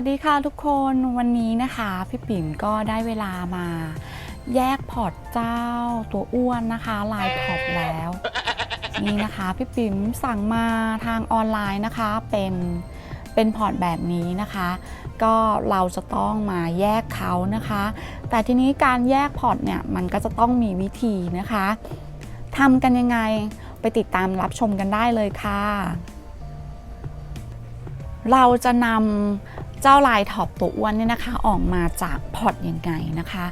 สวัสดีค่ะทุกคนวันนี้นะคะ พี่ปิ่มก็ได้เวลามา แยกพอร์ตเจ้าตัวอ้วนนะคะ ลายท็อปแล้ว นี่นะคะ พี่ปิ๋มสั่งมาทางออนไลน์นะคะ เป็นเป็นพอร์ตแบบนี้นะคะ ก็เราจะต้องมาแยกเขานะคะ แต่ทีนี้การแยกพอร์ตเนี่ยมันก็จะต้องมีวิธีนะคะทำกันยังไงไปติดตามรับชมกันได้เลยค่ะเราจะนำ เจ้าลายท็อปตัวอ้วนเนี่ยนะคะออกมาจากพอร์ตยังไงนะคะ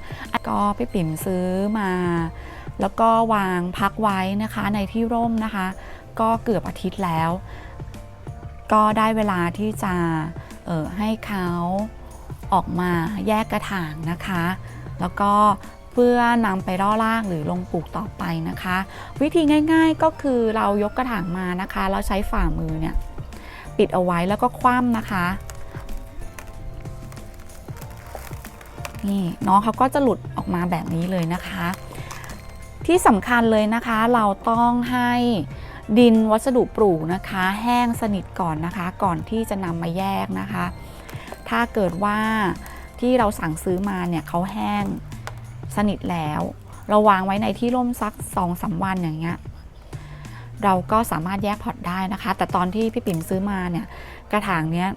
ก็พี่ปิ่มซื้อมา แล้วก็วางพักไว้นะคะในที่ร่มนะคะ ก็เกือบอาทิตย์แล้ว ก็ได้เวลาที่จะออให้เขาออกมาแยกกระถางนะคะ แล้วก็เพื่อนำไปล่อรากหรือลงปลูกต่อไปนะคะ วิธีง่ายๆก็คือเรายกกระถางมานะคะ แล้วใช้ฝ่ามือเนี่ยปิดเอาไว้แล้วก็คว่ำนะคะ นี่น้องเขาก็จะหลุดออกมาแบบนี้เลยนะคะ ที่สำคัญเลยนะคะเราต้องให้ดินวัสดุปลูกนะคะ แห้งสนิทก่อนนะคะ ก่อนที่จะนำมาแยกนะคะ ถ้าเกิดว่าที่เราสั่งซื้อมาเนี่ยเขาแห้งสนิทแล้ว เราวางไว้ในที่ร่มสัก2อสาวันอย่างเงี้ย เราก็สามารถแยกพอร์ตได้นะคะ แต่ตอนที่พี่ปิ่มซื้อมาเนี่ยกระถางเนี้ย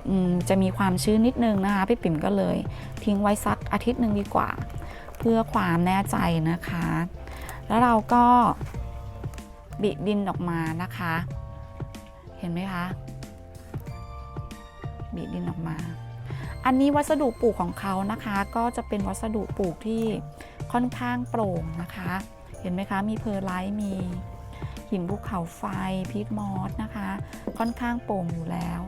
จะมีความชื้นนิดนึงนะคะพี่ปิ่มก็เลย ทิ้งไว้สักอาทิตย์หนึ่งดีกว่า เพื่อความแน่ใจนะคะ แล้วเราก็บิดดินออกมานะคะ เห็นไหมคะบิดดินออกมา อันนี้วัสดุปลูกของเขานะคะ ก็จะเป็นวัสดุปลูกที่ค่อนข้างโปร่งนะคะ เห็นไหมคะมีเพอร์ไลท์มี หินภูเขาไฟพีทมอสนะคะ ค่อนข้างโปร่งอยู่แล้ว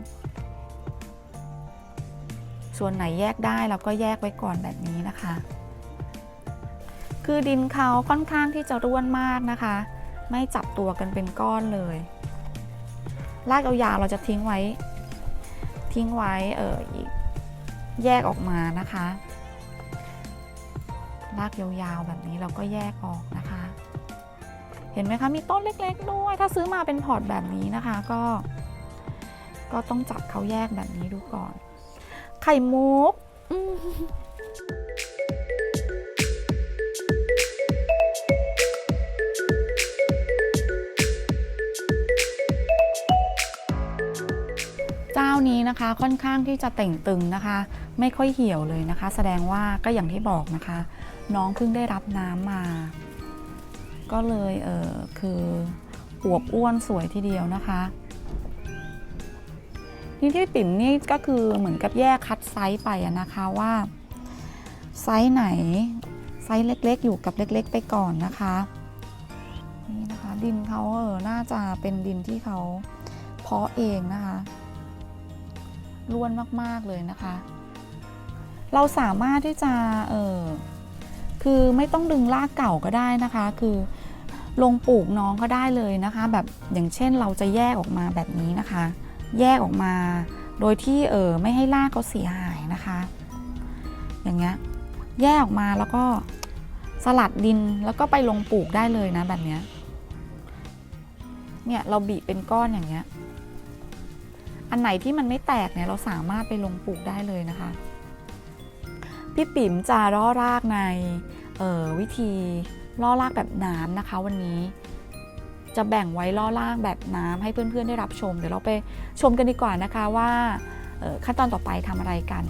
ส่วนไหนแยกได้เราก็แยกไว้ก่อนแบบนี้นะคะ คือดินเขาค่อนข้างที่จะร่วนมากนะคะ ไม่จับตัวกันเป็นก้อนเลยรากยาวๆเราจะทิ้งไว้ ทิ้งไว้เอออีกแยกออกมานะคะรากยาวๆแบบนี้เราก็แยกออกนะ เห็นไหมคะ มีต้นเล็กๆด้วย ถ้าซื้อมาเป็นพอร์ตแบบนี้นะคะก็ ก็ต้องจับเขาแยกแบบนี้ดูก่อน ไข่มุกเจ้านี้นะคะค่อนข้างที่จะเต่งตึงนะคะ ไม่ค่อยเหี่ยวเลยนะคะ แสดงว่าก็อย่างที่บอกนะคะ น้องเพิ่งได้รับน้ำมา ก็เลยเออคืออวบอ้วนสวยทีเดียวนะคะนี่ที่ปิ่มนี่ก็คือเหมือนกับแยกคัดไซส์ไปนะคะว่าไซส์ไหนไซส์เล็กๆ อยู่กับเล็กๆ ไปก่อนนะคะนี่นะคะดินเขาเออน่าจะเป็นดินที่เขาเพาะเองนะคะล้วนมากๆเลยนะคะ เราสามารถที่จะเออ คือไม่ต้องดึงรากเก่าก็ได้นะคะ คือลงปลูกน้องก็ได้เลยนะคะ แบบอย่างเช่นเราจะแยกออกมาแบบนี้นะคะ แยกออกมา โดยที่เออไม่ให้รากเขาเสียหายนะคะ อย่างเงี้ยแยกออกมาแล้วก็สลัดดินแล้วก็ไปลงปลูกได้เลยนะแบบเนี้ยเนี่ยเราบีบเป็นก้อนอย่างเงี้ย อันไหนที่มันไม่แตกเนี่ยเราสามารถไปลงปลูกได้เลยนะคะ พี่ปิ๋มจะล่อรากในออวิธีล่อรากแบบน้ำนะคะ วันนี้ จะแบ่งไว้ล่อรากแบบน้ำให้เพื่อนๆได้รับชม เดี๋ยวเราไปชมกันดีกว่านะคะว่าออขั้นตอนต่อไปทำอะไรกัน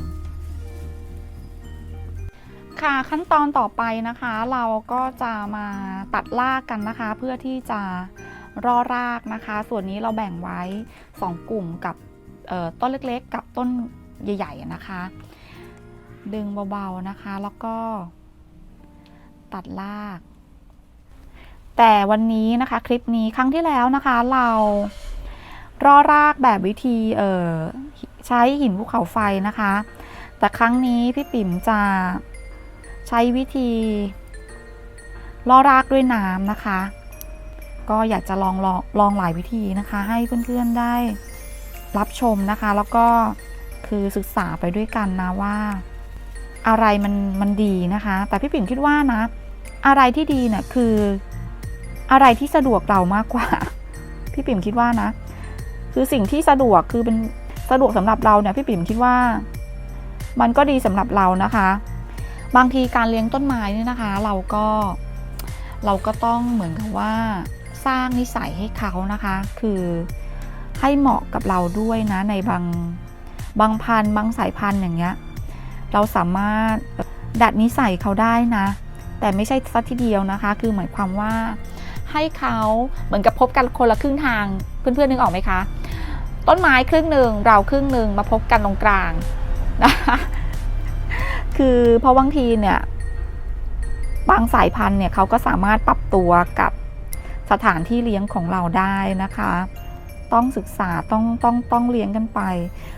ค่ะขั้นตอนต่อไปนะคะ เราก็จะมาตัดรากกันนะคะ เพื่อที่จะร่อรากนะคะ ส่วนนี้เราแบ่งไว้ 2 กลุ่มกับออต้นเล็กๆ กับต้นใหญ่ ๆนะคะ ดึงเบาๆนะคะ แล้วก็ ตัดราก แต่วันนี้นะคะคลิปนี้ครั้งที่แล้วนะคะ เราร่อรากแบบวิธีเอ่อใช้หินภูเขาไฟนะคะ แต่ครั้งนี้พี่ปิ่มจะใช้วิธีล่อรากด้วยน้ำนะคะ ก็อยากจะลองลองลองหลายวิธีนะคะ ให้เพื่อนๆได้รับชมนะคะ แล้วก็คือศึกษาไปด้วยกันนะว่า อะไรมันมันดีนะคะ แต่พี่ปิ่มคิดว่านะ อะไรที่ดีเนี่ยคืออะไรที่สะดวกเรามากกว่า พี่ปิ่มคิดว่านะ คือสิ่งที่สะดวกคือเป็นสะดวกสำหรับเราเนี่ยพี่ปิ่มคิดว่า มันก็ดีสำหรับเรานะคะ บางทีการเลี้ยงต้นไม้เนี่ยนะคะ เราก็เราก็ต้องเหมือนกับว่าสร้างนิสัยให้เขานะคะ คือให้เหมาะกับเราด้วยนะในบางบางพันธุ์บางสายพันธุ์อย่างเงี้ย เราสามารถดัดนิสัยเขาได้นะ แต่ไม่ใช่สักทีเดียวนะคะ คือหมายความว่าให้เขาเหมือนกับพบกันคนละครึ่งทางเพื่อนๆนึกออกไหมคะ ต้นไม้ครึ่งหนึ่งเราครึ่งหนึ่งมาพบกันตรงกลางนะคะคือเพราะบางทีเนี่ยบางสายพันธุ์เนี่ยเขาก็สามารถปรับตัวกับสถานที่เลี้ยงของเราได้นะคะ ต้องศึกษาต้องต้องต้องเลี้ยงกันไป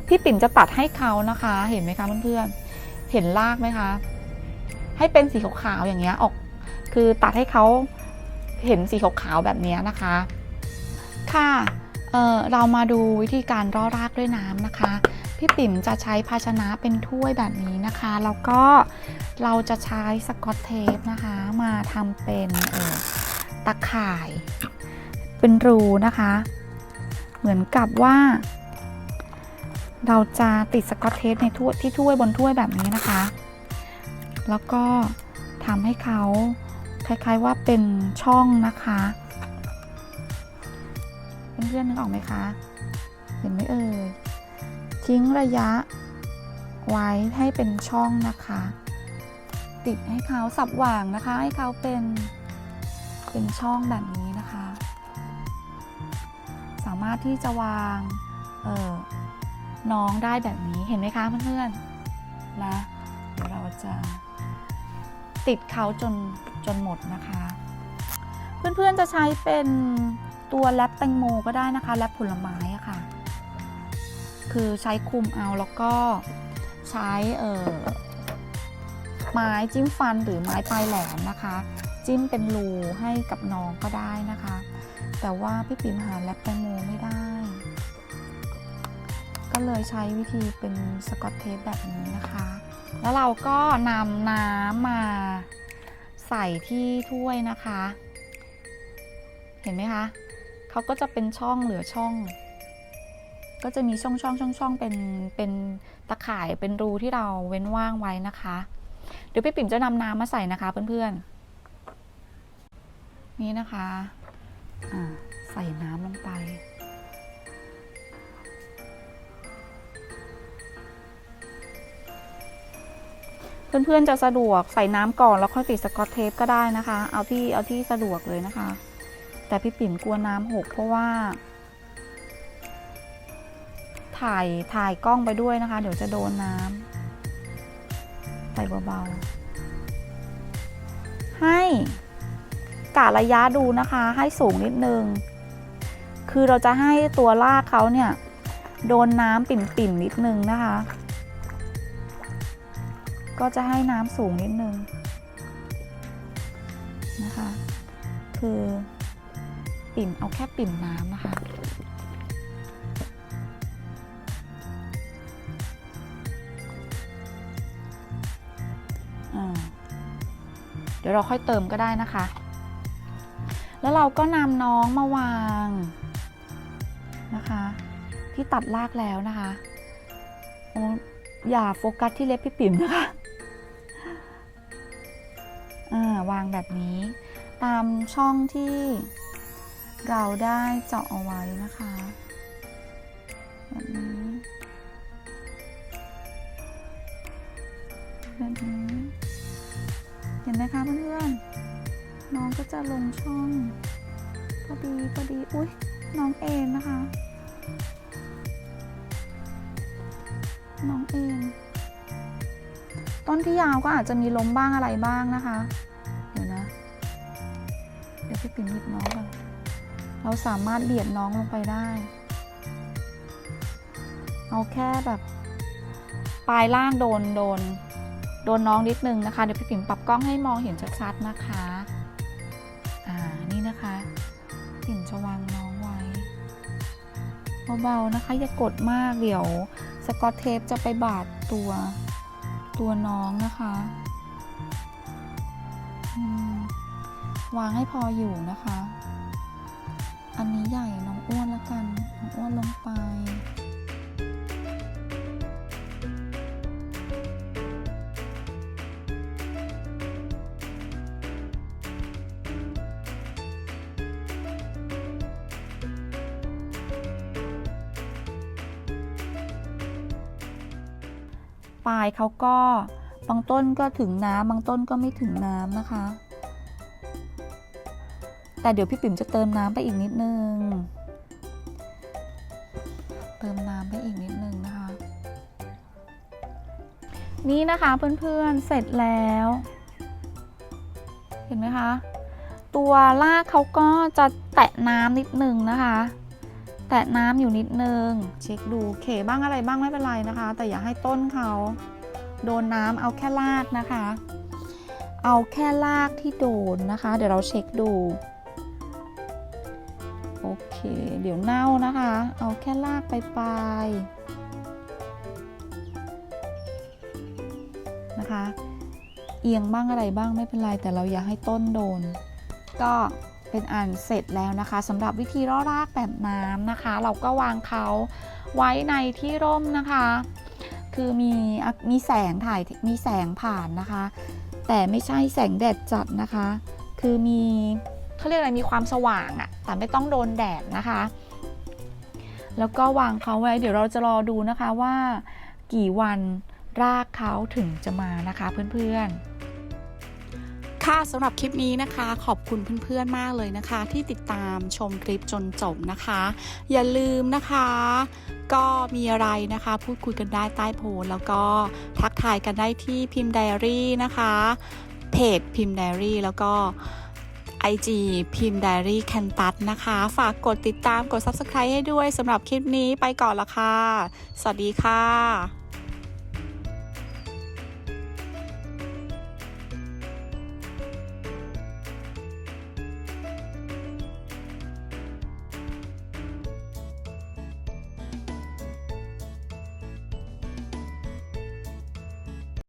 พี่ปิ่นจะตัดให้เขานะคะ เห็นไหมคะเพื่อนๆ เห็นรากไหมคะ ให้เป็นสีขาวๆอย่างเงี้ยออกคือตัดให้เขาเห็นสีขาวๆแบบเนี้ยนะคะ ค่ะเออเรามาดูวิธีการร่อรากด้วยน้ำนะคะ พี่ปิ่มจะใช้ภาชนะเป็นถ้วยแบบนี้นะคะ แล้วก็เราจะใช้สกอตเทปนะคะ มาทำเป็นตะข่าย เป็นรูนะคะ เหมือนกับว่า เราจะติดสกอตเทปในถ้วยที่ถ้วยบนถ้วยแบบนี้นะคะ แล้วก็ทำให้เขาคล้ายๆว่าเป็นช่องนะคะเพื่อนๆนึกออกไหมคะ เห็นไหมเอ่ยทิ้งระยะไว้ให้เป็นช่องนะคะ ติดให้เขาสับหว่างนะคะ ให้เขาเป็นเป็นช่องแบบนี้นะคะ สามารถที่จะวางเออ น้องได้แบบนี้เห็นไหมคะเพื่อนๆและเดี๋ยวเราจะติดเขาจนจนหมดนะคะ เพื่อนๆจะใช้เป็นตัวแรปแตงโมก็ได้นะคะแรปผลไม้อะค่ะ คือใช้คุมเอาแล้วก็ใช้เอ่อไม้จิ้มฟันหรือไม้ปลายแหลมนะคะ จิ้มเป็นรูให้กับน้องก็ได้นะคะ แต่ว่าพี่ปิ่มหาแรปแตงโมไม่ได้ ก็เลยใช้วิธีเป็นสกอตเทปแบบนี้นะคะ แล้วเราก็นำน้ำมาใส่ที่ถ้วยนะคะ เห็นไหมคะเขาก็จะเป็นช่องเหลือช่อง ก็จะมีช่องช่องช่องช่องเป็นเป็นตะข่ายเป็นรูที่เราเว้นว่างไว้นะคะ เดี๋ยวพี่ปิ่มจะนำน้ำมาใส่นะคะเพื่อนๆ นี่นะคะใส่น้ำลงไป เพื่อนๆจะสะดวกใส่น้ำก่อนแล้วค่อยติดสกอตเทปก็ได้นะคะ เอาที่เอาที่สะดวกเลยนะคะ แต่พี่ปิ่มกลัวน้ำหกเพราะว่า ถ่ายถ่ายกล้องไปด้วยนะคะ เดี๋ยวจะโดนน้ำใส่เบาๆ ให้กะระยะดูนะคะ ให้สูงนิดนึง คือเราจะให้ตัวลากเขาเนี่ย โดนน้ำปิ่มๆนิดนึงนะคะ ก็จะให้น้ำสูงนิดนึงนะคะ คือปิ่มเอาแค่ปิ่มน้ำนะคะ เดี๋ยวเราค่อยเติมก็ได้นะคะ แล้วเราก็นำน้องมาวางนะคะ ที่ตัดรากแล้วนะคะโอ้อย่าโฟกัสที่เล็บพี่ปิ่มนะคะ วางแบบนี้ ตามช่องที่เราได้เจาะเอาไว้นะคะแบบนี้แบบนี้เห็นไหมคะเพื่อนๆน้องก็จะลงช่องพอดีพอดีอุ้ยน้องเองนะคะ น้องเองต้นที่ยาวก็อาจจะมีล้มบ้างอะไรบ้างนะคะเดี๋ยวนะ เดี๋ยวพี่ปิ่นหยิบน้องก่อนเราสามารถเบียดน้องลงไปได้ เอาแค่แบบ ปลายล่างโดนโดน โดนน้องนิดนึงนะคะ เดี๋ยวพี่ปิ่นปรับกล้องให้มองเห็นชัดๆนะคะ อ่า นี่นะคะปิ่นจะวางน้องไว้เบาๆนะคะ อย่ากดมากเดี๋ยวสกอตเทปจะไปบาดตัวตัวน้องนะคะ อืม วางให้พออยู่นะคะ อันนี้ใหญ่น้องอ้วนละกัน น้องอ้วนลงไป ปลายเขาก็บางต้นก็ถึงน้ำบางต้นก็ไม่ถึงน้ำนะคะ แต่เดี๋ยวพี่ปิ่มจะเติมน้ำไปอีกนิดนึง เติมน้ำไปอีกนิดนึงนะคะ นี่นะคะเพื่อนๆเสร็จแล้ว เห็นไหมคะ ตัวรากเขาก็จะแตะน้ำนิดนึงนะคะ แตะน้ำอยู่นิดนึง เช็คดูเขบ้างอะไรบ้างไม่เป็นไรนะคะ แต่อย่าให้ต้นเขาโดนน้ำเอาแค่รากนะคะ เอาแค่รากที่โดนนะคะ เดี๋ยวเราเช็คดู เคเดี๋ยวเน่านะคะ เอาแค่รากไปปลายนะคะ เอียงบ้างอะไรบ้างไม่เป็นไร แต่เราอย่าให้ต้นโดน ก็เป็นอันเสร็จแล้วนะคะสำหรับวิธีร่อรากแบบน้ำนะคะ เราก็วางเขาไว้ในที่ร่มนะคะ คือมีมีแสงถ่ายมีแสงผ่านนะคะ แต่ไม่ใช่แสงแดดจัดนะคะ คือมี เขาเรียกอะไรมีความสว่างอะแต่ไม่ต้องโดนแดดนะคะ แล้วก็วางเขาไว้ เดี๋ยวเราจะรอดูนะคะว่ากี่วันรากเขาถึงจะมานะคะเพื่อนๆค่ะสำหรับคลิปนี้นะคะขอบคุณเพื่อนๆมากเลยนะคะ ที่ติดตามชมคลิปจนจบนะคะ อย่าลืมนะคะ ก็มีอะไรนะคะ พูดคุยกันได้ใต้โพสต์แล้วก็ทักทายกันได้ที่พิมพ์ไดอารี่นะคะ เพจพิมพ์ไดอารี่แล้วก็ IG พิมพ์ไดอารี่แคนตัสนะคะ ฝากกดติดตามกด Subscribe ให้ด้วยสำหรับคลิปนี้ไปก่อนละค่ะ สวัสดีค่ะ